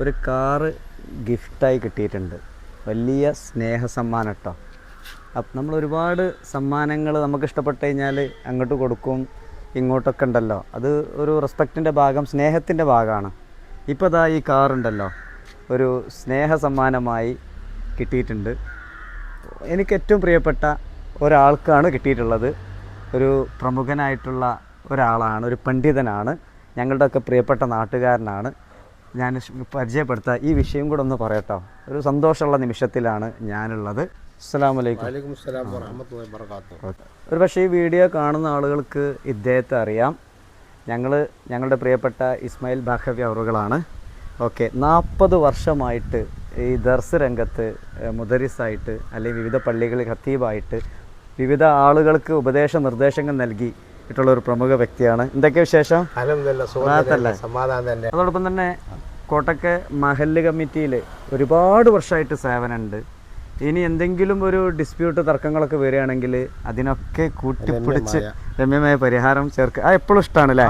ഒരു കാറ് ഗിഫ്റ്റായി കിട്ടിയിട്ടുണ്ട്. വലിയ സ്നേഹ സമ്മാനം കേട്ടോ അപ്പം നമ്മൾ ഒരുപാട് സമ്മാനങ്ങൾ നമുക്ക് ഇഷ്ടപ്പെട്ട് കഴിഞ്ഞാൽ അങ്ങോട്ട് കൊടുക്കും ഇങ്ങോട്ടൊക്കെ ഉണ്ടല്ലോ. അത് ഒരു റെസ്പെക്റ്റിന്റെ ഭാഗം സ്നേഹത്തിന്റെ ഭാഗമാണ്. ഇപ്പോൾ ദാ ഈ കാറുണ്ടല്ലോ ഒരു സ്നേഹ സമ്മാനമായി കിട്ടിയിട്ടുണ്ട്. എനിക്ക് ഏറ്റവും പ്രിയപ്പെട്ട ഒരാൾക്കാണ് കിട്ടിയിട്ടുള്ളത്. ഒരു പ്രമുഖനായിട്ടുള്ള ഒരാളാണ് ഒരു പണ്ഡിതനാണ്. ഞങ്ങളുടെയൊക്കെ പ്രിയപ്പെട്ട നാട്ടുകാരനാണ്. ഞാൻ പരിചയപ്പെടുത്താം. ഈ വിഷയം കൂടെ ഒന്ന് പറയട്ടോ. ഒരു സന്തോഷമുള്ള നിമിഷത്തിലാണ് ഞാനുള്ളത്. അസ്സാം വലൈക്കും ഒരു പക്ഷേ ഈ വീഡിയോ കാണുന്ന ആളുകൾക്ക് ഇദ്ദേഹത്തെ അറിയാം. ഞങ്ങൾ ഞങ്ങളുടെ പ്രിയപ്പെട്ട ഇസ്മായിൽ ബാഖവി അവറുകളാണ്. ഓക്കെ. നാൽപ്പത് വർഷമായിട്ട് ഈ ദർസ് രംഗത്ത് മുദരിസായിട്ട് അല്ലെങ്കിൽ വിവിധ പള്ളികളിൽ ഖത്തീബായിട്ട് വിവിധ ആളുകൾക്ക് ഉപദേശ നിർദ്ദേശങ്ങൾ നൽകി ഇട്ടുള്ള ഒരു പ്രമുഖ വ്യക്തിയാണ്. എന്തൊക്കെ വിശേഷം? സമാധാനം തന്നെ. അതോടൊപ്പം തന്നെ കോട്ടക്കെ മഹല്ല് കമ്മിറ്റിയിൽ ഒരുപാട് വർഷമായിട്ട് സേവനമുണ്ട്. ഇനി എന്തെങ്കിലും ഒരു ഡിസ്പ്യൂട്ട് തർക്കങ്ങളൊക്കെ വരികയാണെങ്കിൽ അതിനൊക്കെ കൂട്ടിപ്പിടിച്ച് രമ്യമായ പരിഹാരം ചേർക്കുക ആ എപ്പോഴും ഇഷ്ടമാണ് അല്ലേ?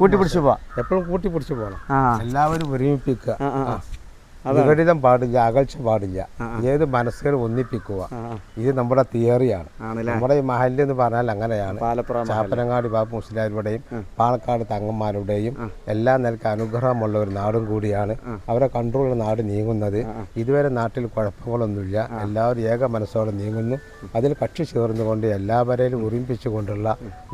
കൂട്ടിപ്പിടിച്ച് പോവാം? എപ്പോഴും കൂട്ടിപ്പിടിച്ച് പോകണം. എല്ലാവരും ഒരുമിപ്പിക്കുക. വിഘടിതം പാടില്ല അകൽച്ച പാടില്ല. ഏത് മനസ്സുകൾ ഒന്നിപ്പിക്കുക. ഇത് നമ്മുടെ തിയറിയാണ്. നമ്മുടെ ഈ മഹല്ല് എന്ന് പറഞ്ഞാൽ അങ്ങനെയാണ്. ചാപ്പനങ്ങാടി ബാബു മുസ്ലിയാരുടെയും പാലക്കാട് തങ്ങന്മാരുടെയും എല്ലാ നിലയ്ക്ക് അനുഗ്രഹമുള്ള ഒരു നാടും കൂടിയാണ്. അവരെ കൺട്രോൾ നാട് നീങ്ങുന്നത്. ഇതുവരെ നാട്ടിൽ കുഴപ്പങ്ങളൊന്നുമില്ല. എല്ലാവരും ഏക മനസ്സോടെ നീങ്ങുന്നു. അതിൽ കക്ഷി ചേർന്നുകൊണ്ട് എല്ലാവരെയും ഒരുമിപ്പിച്ചുകൊണ്ടുള്ള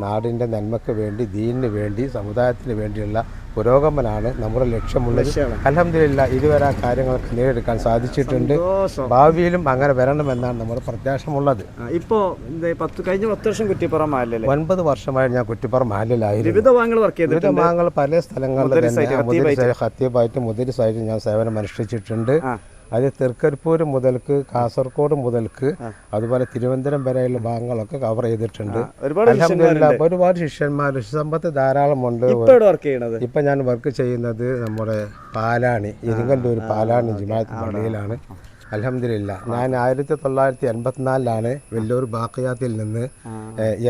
നാടിന്റെ നന്മയ്ക്ക് വേണ്ടി ദീനിന് വേണ്ടി സമുദായത്തിന് വേണ്ടിയുള്ള പുരോഗമനമാണ് നമ്മുടെ ലക്ഷ്യമുള്ളത്. അലഹമില്ല ഇതുവരെ ആ കാര്യങ്ങളൊക്കെ നേടിയെടുക്കാൻ സാധിച്ചിട്ടുണ്ട്. ഭാവിയിലും അങ്ങനെ വരണമെന്നാണ് നമ്മുടെ പ്രത്യാശമുള്ളത്. ഇപ്പോ പത്ത് കഴിഞ്ഞ പത്ത് വർഷം കുറ്റിപ്പുറം മാലിൽ ഒൻപത് വർഷമായി ഞാൻ കുറ്റിപ്പുറം മാലിലായിരുന്നു വിവിധ ഭാഗങ്ങൾ വർക്ക് വിവിധ ചെയ്തിട്ടുണ്ട് ഭാഗങ്ങൾ പല സ്ഥലങ്ങളിൽ മുദരിസായിട്ട്, മുതിരി മുദരിസായിട്ട് ഞാൻ സേവനം അനുഷ്ഠിച്ചിട്ടുണ്ട്. അത് തൃക്കരിപ്പൂർ മുതൽക്ക് കാസർഗോഡ് മുതൽക്ക് അതുപോലെ തിരുവനന്തപുരം വരെയുള്ള ഭാഗങ്ങളൊക്കെ കവർ ചെയ്തിട്ടുണ്ട്. ഒരുപാട് ശിഷ്യന്മാർ സമ്പത്ത് ധാരാളമുണ്ട് ഇപ്പൊ ഞാൻ വർക്ക് ചെയ്യുന്നത് നമ്മുടെ പാലാണി ഇരിങ്ങല്ലൂർ പാലാണി ജുമാഅത്ത് പള്ളിയിലാണ്. അലഹമില്ല ഞാൻ ആയിരത്തി തൊള്ളായിരത്തി എൺപത്തിനാലിലാണ് വെല്ലൂർ ബാക്കിയാത്തിൽ നിന്ന്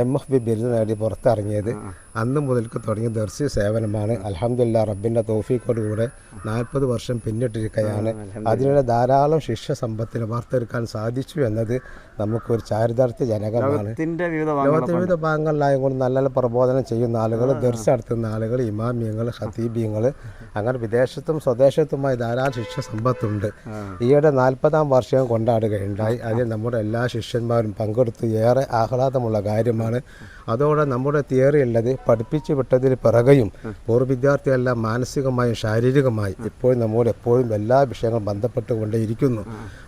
എം എഫ് ബി ബിരുദം നേടി പുറത്തിറങ്ങിയത്. അന്ന് മുതൽക്ക് തുടങ്ങിയ ദർശി സേവനമാണ്. അലഹമില്ല റബ്ബിന്റെ തോഫീക്കോടുകൂടെ നാൽപ്പത് വർഷം പിന്നിട്ടിരിക്കുകയാണ് അതിനിടെ ധാരാളം ശിഷ്യ സമ്പത്തിന് വാർത്തെടുക്കാൻ സാധിച്ചു എന്നത് നമുക്കൊരു ചാരിതാർത്ഥ്യ ജനകമാണ്. ത്തിന്റെ വിവിധ ഭാഗങ്ങളിലായതുകൊണ്ട് നല്ല നല്ല പ്രബോധനം ചെയ്യുന്ന ആളുകൾ ദർശ നടത്തുന്ന ആളുകൾ ഇമാമിയങ്ങൾ ഹത്തീബിയങ്ങൾ അങ്ങനെ വിദേശത്തും സ്വദേശത്തുമായി ധാരാളം ശിക്ഷ സമ്പത്തുണ്ട്. ഈയിടെ നാൽപ്പതാം വർഷം കൊണ്ടാടുകയുണ്ടായി. അതിൽ നമ്മുടെ എല്ലാ ശിഷ്യന്മാരും പങ്കെടുത്ത് ഏറെ ആഹ്ലാദമുള്ള കാര്യമാണ്. അതോടെ നമ്മുടെ തിയറി ഉള്ളത് പഠിപ്പിച്ചു വിട്ടതിന് പിറകെയും പൂർവ വിദ്യാർത്ഥിയെല്ലാം മാനസികമായും ശാരീരികമായും ഇപ്പോഴും നമ്മോട് എപ്പോഴും എല്ലാ വിഷയങ്ങളും ബന്ധപ്പെട്ടുകൊണ്ടേയിരിക്കുന്നു.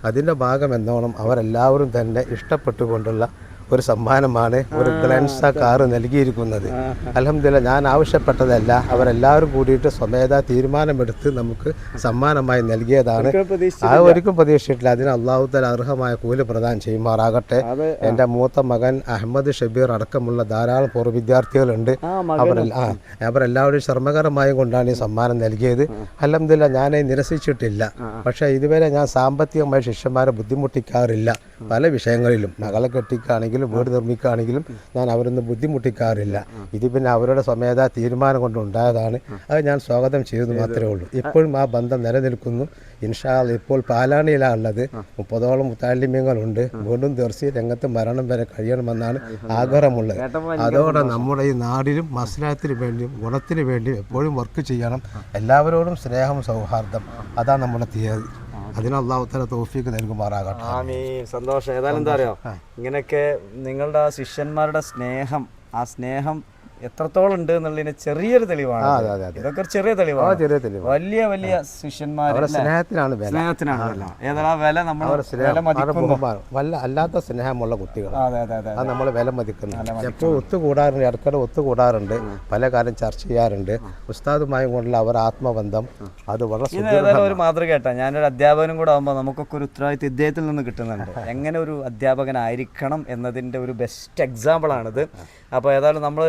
അതിന്റെ ഭാഗം എന്നോണം അവരെല്ലാവരും തന്നെ ഇഷ്ടപ്പെട്ടുകൊണ്ടുള്ള ഒരു സമ്മാനമാണ് ഒരു ഗ്ലൻസ കാറ് നൽകിയിരിക്കുന്നത്. അലഹമില്ല ഞാൻ ആവശ്യപ്പെട്ടതല്ല. അവരെല്ലാവരും കൂടിയിട്ട് സ്വമേധ തീരുമാനമെടുത്ത് നമുക്ക് സമ്മാനമായി നൽകിയതാണ്. ആ ഒരിക്കലും പ്രതീക്ഷിച്ചിട്ടില്ല. അതിന് അള്ളാഹുത്തല അർഹമായ കൂലി പ്രദാനം ചെയ്യുമാറാകട്ടെ. എന്റെ മൂത്ത മകൻ അഹമ്മദ് ഷബീർ അടക്കമുള്ള ധാരാളം പൂർവ വിദ്യാർത്ഥികളുണ്ട്. അവരെല്ലാം അവരെല്ലാവരും ശ്രമകരമായും കൊണ്ടാണ് ഈ സമ്മാനം നൽകിയത്. അലഹമില്ല ഞാൻ നിരസിച്ചിട്ടില്ല. പക്ഷേ ഇതുവരെ ഞാൻ സാമ്പത്തികമായി ശിഷ്യന്മാരെ ബുദ്ധിമുട്ടിക്കാറില്ല. പല വിഷയങ്ങളിലും. മകളെ കെട്ടിക്കുകയാണെങ്കിലും വീട് നിർമ്മിക്കുകയാണെങ്കിലും ഞാൻ അവരൊന്നും ബുദ്ധിമുട്ടിക്കാറില്ല. ഇത് പിന്നെ അവരുടെ സ്വമേധ തീരുമാനം കൊണ്ട് ഉണ്ടായതാണ്. അത് ഞാൻ സ്വാഗതം ചെയ്തു മാത്രമേ ഉള്ളൂ. ഇപ്പോഴും ആ ബന്ധം നിലനിൽക്കുന്നു. ഇൻഷാൽ ഇപ്പോൾ പാലാണിയിലാണ് ഉള്ളത് മുപ്പതോളം മുത്താലിമ്യങ്ങളുണ്ട് വീണ്ടും തീർച്ചയായും രംഗത്ത് മരണം വരെ കഴിയണമെന്നാണ് ആഗ്രഹമുള്ളത്. അതോടെ നമ്മുടെ ഈ നാടിനും മസ്ലാത്തിന് വേണ്ടിയും ഗുണത്തിന് വേണ്ടിയും എപ്പോഴും വർക്ക് ചെയ്യണം. എല്ലാവരോടും സ്നേഹം സൗഹാർദ്ദം. അതാണ് നമ്മുടെ തീയതി. അതിന് അള്ളാഹുത്തല തോഫിക്ക് നൽകുമാറാകട്ടെ. ആമീൻ. സന്തോഷം. ഏതായാലും എന്താ അറിയോ? ഇങ്ങനെയൊക്കെ നിങ്ങളുടെ ആ ശിഷ്യന്മാരുടെ സ്നേഹം ആ സ്നേഹം എത്രത്തോളം ഉണ്ട് എന്നുള്ളതിന് ചെറിയൊരു തെളിവാണ്. ഇതൊക്കെ ഒരു ചെറിയ തെളിവാണ്. ചെറിയ തെളിവ് വലിയ വലിയ ശിഷ്യന്മാർ അവരുടെ സ്നേഹത്തിനാണ് വില. വില. നമ്മൾ വല്ല അല്ലാത്ത സ്നേഹമുള്ള കുട്ടികൾ. അതെ നമ്മൾ വില മതിക്കുന്നു. എപ്പോൾ ഒത്തുകൂടാറുണ്ട് ഇടയ്ക്കിടെ ഒത്തുകൂടാറുണ്ട്. പല കാലം ചർച്ച ചെയ്യാറുണ്ട്. ഉസ്താദുമായും കൊണ്ടുള്ള അവർ ആത്മബന്ധം അത് വളരെ ഒരു മാതൃക കേട്ടാ. ഞാനൊരു അധ്യാപകനും കൂടെ ആകുമ്പോൾ നമുക്കൊക്കെ ഒരു ഉത്തരവാദിത്വം ഇദ്ദേഹത്തിൽ നിന്ന് കിട്ടുന്നുണ്ട്. എങ്ങനെ ഒരു അധ്യാപകനായിരിക്കണം എന്നതിന്റെ ഒരു ബെസ്റ്റ് എക്സാമ്പിൾ എക്സാമ്പിളാണിത് അപ്പോൾ ഏതായാലും നമ്മൾ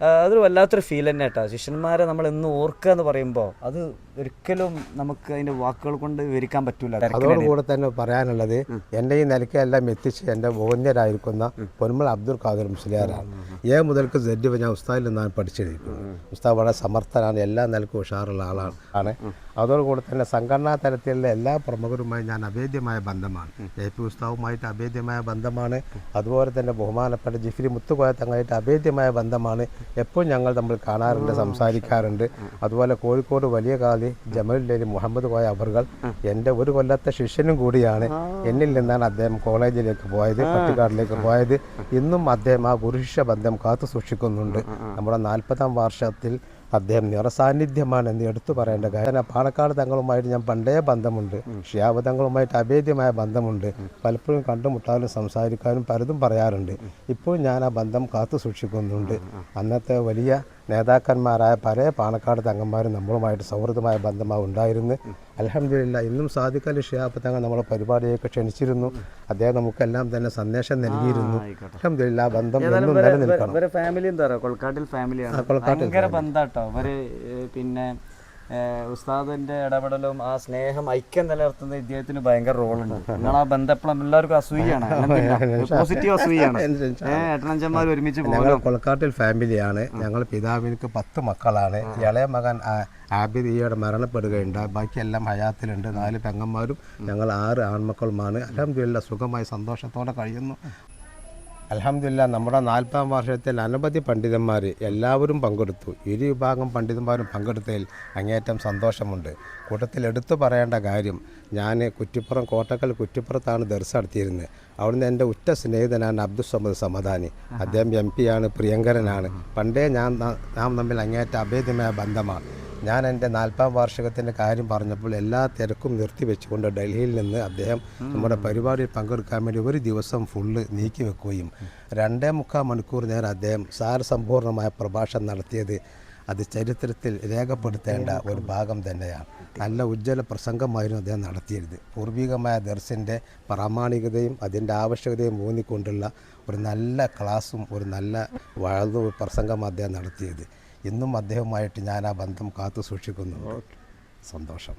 അതൊരു വല്ലാത്തൊരു ഫീൽ തന്നെ കേട്ടോ ശിഷ്യന്മാരെ നമ്മൾ ഇന്ന് ഓർക്കുക എന്ന് പറയുമ്പോൾ അത് ഒരിക്കലും നമുക്ക് അതിന്റെ വാക്കുകൾ കൊണ്ട് വിവരിക്കാൻ പറ്റൂല. അതോടുകൂടെ തന്നെ പറയാനുള്ളത് എന്റെ ഈ നിലയ്ക്കെല്ലാം എത്തിച്ച് എന്റെ ബോധ്യരായിരിക്കുന്ന പൊന്മൾ അബ്ദുൽ ഖാദർ മുസ്ലിയാറാണ് എ മുതൽക്ക് സെഡ് ഞാൻ ഉസ്താദിൽ നിന്നാണ് പഠിച്ചിരിക്കുന്നത്. ഉസ്താദ് വളരെ സമർത്ഥനാണ് എല്ലാ നിലക്കും ഉഷാറുള്ള ആളാണ്. ആണ് അതോടുകൂടെ തന്നെ സംഘടനാ തലത്തിലുള്ള എല്ലാ പ്രമുഖരുമായി ഞാൻ അഭേദ്യമായ ബന്ധമാണ്. എ പി ഉസ്താവുമായിട്ട് അഭേദ്യമായ ബന്ധമാണ്. അതുപോലെ തന്നെ ബഹുമാനപ്പെട്ട ജിഫ്രി മുത്തുകോയ തങ്ങളായിട്ട് അഭേദ്യമായ ബന്ധമാണ്. എപ്പോഴും ഞങ്ങൾ നമ്മൾ കാണാറുണ്ട് സംസാരിക്കാറുണ്ട്. അതുപോലെ കോഴിക്കോട് വലിയ കാലി ജമലുല്ലി മുഹമ്മദ് കോയ അബറുകൾ എന്റെ ഒരു കൊല്ലത്തെ ശിഷ്യനും കൂടിയാണ്. എന്നിൽ നിന്നാണ് അദ്ദേഹം കോളേജിലേക്ക് പോയത് പട്ടിക്കാടിലേക്ക് പോയത്. ഇന്നും അദ്ദേഹം ആ ഗുരുശിഷ്യ ബന്ധം കാത്തു സൂക്ഷിക്കുന്നുണ്ട്. നമ്മുടെ നാൽപ്പതാം വർഷത്തിൽ അദ്ദേഹം നിറസാന്നിധ്യമാണ് എന്ന് എടുത്തു പറയേണ്ട കാര്യം. പാണക്കാട് തങ്ങളുമായിട്ട് ഞാൻ പണ്ടേ ബന്ധമുണ്ട്. ഷിയാബ് തങ്ങളുമായിട്ട് അഭേദ്യമായ ബന്ധമുണ്ട്. പലപ്പോഴും കണ്ടുമുട്ടാനും സംസാരിക്കാനും പലതും പറയാറുണ്ട്. ഇപ്പോൾ ഞാൻ ആ ബന്ധം കാത്തു സൂക്ഷിക്കുന്നുണ്ട്. അന്നത്തെ വലിയ നേതാക്കന്മാരായ പല പാണക്കാട് തങ്ങന്മാരും നമ്മളുമായിട്ട് സൗഹൃദമായ ബന്ധമാണ് ഉണ്ടായിരുന്നു. അലഹമില്ല ഇന്നും സാധിക്കൽ ഷിയാബ് തങ്ങൾ നമ്മളെ പരിപാടിയൊക്കെ ക്ഷണിച്ചിരുന്നു. അദ്ദേഹം നമുക്കെല്ലാം തന്നെ സന്ദേശം നൽകിയിരുന്നു. അലഹമില്ല ബന്ധം എന്നും നിലനിൽക്കണം. ഇവരെ ഫാമിലി എന്താ പറയുക കൊൽക്കാട്ടിൽ ഫാമിലിയാണ് പിന്നെ ഉസ്താദിന്റെ ഇടപെടലും ആ സ്നേഹം ഐക്യം നിലനിർത്തുന്ന ഇദ്ദേഹത്തിന് ഭയങ്കര റോളുണ്ട്. നിങ്ങൾ ആ ബന്ധം എപ്പോഴും എല്ലാവർക്കും അസൂയാണ് പോസിറ്റീവ് അസൂയാണ് ഏട്ടനഞ്ചന്മാർ ഒരുമിച്ച് പോകും കൊളക്കാട്ടിൽ ഫാമിലിയാണ് ഞങ്ങൾ പിതാവിനക്ക് പത്ത് മക്കളാണ്. ഇളയ മകൻ ആബിദ് ഈയോടെ മരണപ്പെടുകയുണ്ടായി. ബാക്കിയെല്ലാം ഹയാത്തിലുണ്ട്. നാല് പെങ്ങന്മാരും ഞങ്ങൾ ആറ് ആൺമക്കളുമാണ്. അലഹമില്ല സുഖമായി സന്തോഷത്തോടെ കഴിയുന്നു. അലഹമില്ല നമ്മുടെ നാൽപ്പതാം വർഷത്തിൽ അനവധി പണ്ഡിതന്മാർ എല്ലാവരും പങ്കെടുത്തു. ഇരു വിഭാഗം പണ്ഡിതന്മാരും പങ്കെടുത്തതിൽ അങ്ങേറ്റം സന്തോഷമുണ്ട്. കൂട്ടത്തിൽ എടുത്തു പറയേണ്ട കാര്യം ഞാൻ കുറ്റിപ്പുറം കോട്ടക്കൽ കുറ്റിപ്പുറത്താണ് ദർശ നടത്തിയിരുന്നത്. അവിടുന്ന് എന്റെ ഉറ്റ സ്നേഹിതനാണ് അബ്ദുൽ സമദ് സമദാനി. അദ്ദേഹം എം പിയാണ് പ്രിയങ്കരനാണ്. പണ്ടേ ഞാൻ നാം തമ്മിൽ അങ്ങേറ്റ അഭേദ്യമായ ബന്ധമാണ്. ഞാൻ എന്റെ നാൽപ്പതാം വാർഷികത്തിന്റെ കാര്യം പറഞ്ഞപ്പോൾ എല്ലാ തിരക്കും നിർത്തി വെച്ചുകൊണ്ട് ഡൽഹിയിൽ നിന്ന് അദ്ദേഹം നമ്മുടെ പരിപാടിയിൽ പങ്കെടുക്കാൻ വേണ്ടി ഒരു ദിവസം ഫുള്ള് നീക്കി വെക്കുകയും രണ്ടേ മുക്കാൽ മണിക്കൂർ നേരം അദ്ദേഹം സാരസമ്പൂർണമായ പ്രഭാഷണം നടത്തിയത് അത് ചരിത്രത്തിൽ രേഖപ്പെടുത്തേണ്ട ഒരു ഭാഗം തന്നെയാണ്. നല്ല ഉജ്ജ്വല പ്രസംഗമായിരുന്നു അദ്ദേഹം നടത്തിയത്. പൂർവികമായ ദർശന്റെ പ്രാമാണികതയും അതിന്റെ ആവശ്യകതയും ഊന്നിക്കൊണ്ടുള്ള ഒരു നല്ല ക്ലാസ്സും ഒരു നല്ല വളർന്ന പ്രസംഗം അദ്ദേഹം നടത്തിയത്. ഇന്നും അദ്ദേഹവുമായിട്ട് ഞാൻ ആ ബന്ധം കാത്തു സൂക്ഷിക്കുന്നു സന്തോഷം.